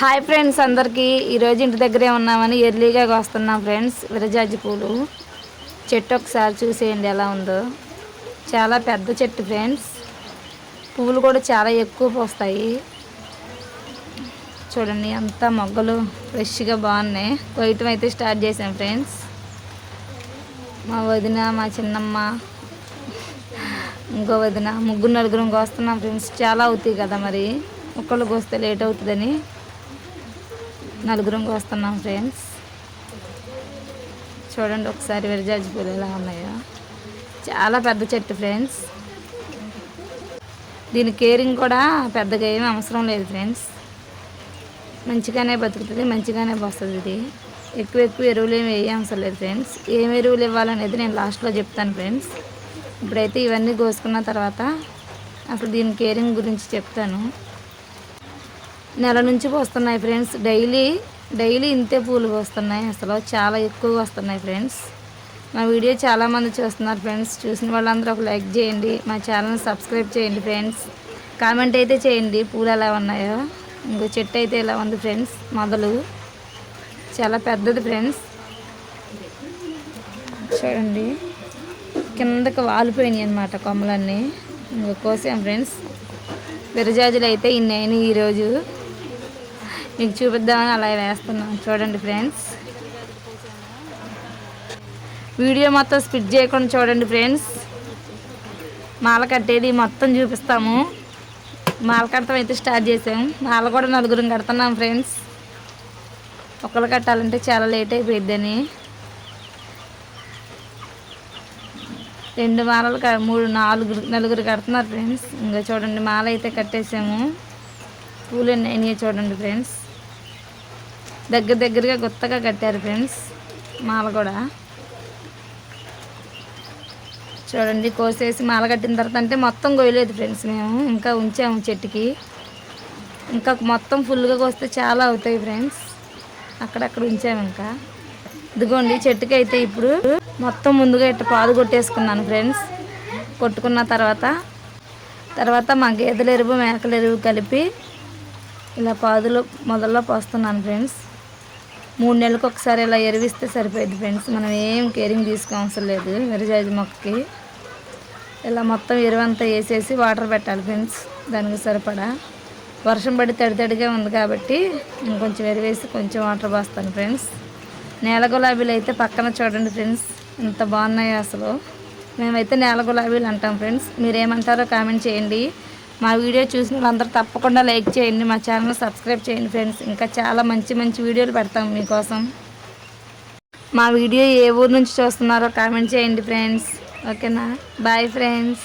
Hi friends అందరికీ ఈరోజు ఇంటి దగ్గరే ఉన్నామని ఎర్లీగా వస్తున్నాం ఫ్రెండ్స్ విరజాజి పూలు. చెట్టు ఒకసారి చూసేయండి ఎలా ఉందో. చాలా పెద్ద చెట్టు ఫ్రెండ్స్ పువ్వులు కూడా చాలా ఎక్కువ పోస్తాయి. చూడండి అంతా మొగ్గలు ఫ్రెష్గా బాగున్నాయి. కొయ్యటం అయితే స్టార్ట్ చేసాం ఫ్రెండ్స్ మా వదిన మా చిన్నమ్మ ఇంకో వదిన ముగ్గురు నలుగురు వస్తున్నాం ఫ్రెండ్స్ చాలా అవుతాయి కదా మరి. ఒక్కళ్ళకి వస్తే లేట్ అవుతుందని. నలుగురం వస్తున్నాం ఫ్రెండ్స్. చూడండి ఒకసారి విరజాజి పూలు ఎలా ఉన్నాయో. చాలా పెద్ద చెట్టు ఫ్రెండ్స్. దీని కేరింగ్ కూడా పెద్దగా ఏమీ అవసరం లేదు ఫ్రెండ్స్. మంచిగానే బతుకుతుంది మంచిగానే వస్తుంది ఇది. ఎక్కువ ఎక్కువ ఎరువులు ఏమి వేయ అవసరం లేదు ఫ్రెండ్స్. ఏం ఎరువులు ఇవ్వాలనేది నేను లాస్ట్లో చెప్తాను ఫ్రెండ్స్. ఇప్పుడైతే ఇవన్నీ కోసుకున్న తర్వాత అసలు దీని కేరింగ్ గురించి చెప్తాను. నెల నుంచి వస్తున్నాయి ఫ్రెండ్స్. డైలీ డైలీ ఇంతే పూలు వస్తున్నాయి అసలు చాలా ఎక్కువగా వస్తున్నాయి ఫ్రెండ్స్. మా వీడియో చాలామంది చూస్తున్నారు ఫ్రెండ్స్. చూసిన వాళ్ళందరూ ఒక లైక్ చేయండి. మా ఛానల్ సబ్స్క్రైబ్ చేయండి ఫ్రెండ్స్. కామెంట్ అయితే చేయండి. పూలు ఎలా ఉన్నాయో. ఇంకో చెట్టు అయితే ఎలా ఉంది ఫ్రెండ్స్. మొదలు. చాలా పెద్దది ఫ్రెండ్స్. చూడండి. కిందకి వాలిపోయినాయి అనమాట కొమ్మలన్నీ. ఇంకో కోసాం ఫ్రెండ్స్. విరజాజులు అయితే ఇన్ని ఈరోజు. మీకు చూపిద్దామని అలా వేస్తున్నాం చూడండి ఫ్రెండ్స్. వీడియో మొత్తం స్పిడ్ చేయకుండా చూడండి ఫ్రెండ్స్. మాల కట్టేది మొత్తం చూపిస్తాము. మాల కడతాం అయితే స్టార్ట్ చేసాము మాల కూడా నలుగురం కడుతున్నాం ఫ్రెండ్స్. ఒకళ్ళు కట్టాలంటే చాలా లేట్ అయిపోయిద్దని. రెండు మాలలు మూడు నాలుగు నలుగురు కడుతున్నారు ఫ్రెండ్స్. ఇంకా చూడండి మాల అయితే కట్టేసాము. పూలు ఎన్ని చూడండి ఫ్రెండ్స్. దగ్గర దగ్గరగా గుత్తగా కట్టారు ఫ్రెండ్స్. మాల కూడా. చూడండి కోసేసి మాల కట్టిన తర్వాత అంటే మొత్తం కొయ్యలేదు ఫ్రెండ్స్ మేము. ఇంకా ఉంచాము చెట్టుకి. ఇంకా మొత్తం ఫుల్గా కోస్తే చాలా అవుతాయి ఫ్రెండ్స్. అక్కడక్కడ ఉంచాము ఇంకా. ఇదిగోండి చెట్టుకి అయితే ఇప్పుడు మొత్తం ముందుగా ఇట్ట పాదు కొట్టేసుకున్నాను ఫ్రెండ్స్. కొట్టుకున్న తర్వాత తర్వాత మా గేదెల ఎరువు మేకల ఎరువు కలిపి ఇలా పాదులు మొదల్లో పోస్తున్నాను ఫ్రెండ్స్. మూడు నెలలకు ఒకసారి ఇలా ఎరివిస్తే సరిపోయింది ఫ్రెండ్స్. మనం ఏం కేరింగ్ తీసుకోవసరం లేదు. విరజాజి మొక్కకి ఇలా మొత్తం ఎరువంతా వేసేసి వాటర్ పెట్టాలి ఫ్రెండ్స్. దానికి సరిపడా. వర్షం పడి తడి తడిగా ఉంది కాబట్టి ఇంకొంచెం ఎరువేసి కొంచెం వాటర్ పోస్తాను ఫ్రెండ్స్. నేల గులాబీలు అయితే పక్కన చూడండి ఫ్రెండ్స్. ఎంత బాగున్నాయో అసలు. మేమైతే నేల గులాబీలు అంటాం ఫ్రెండ్స్. మీరేమంటారో కామెంట్ చేయండి. మా వీడియో చూసిన వాళ్ళందరూ తప్పకుండా లైక్ చేయండి మా ఛానల్ సబ్స్క్రైబ్ చేయండి ఫ్రెండ్స్. ఇంకా చాలా మంచి మంచి వీడియోలు పెడతాం మీకోసం. మా వీడియో ఏ ఊరు నుంచి చూస్తున్నారో కామెంట్ చేయండి ఫ్రెండ్స్. ఓకేనా? Bye friends.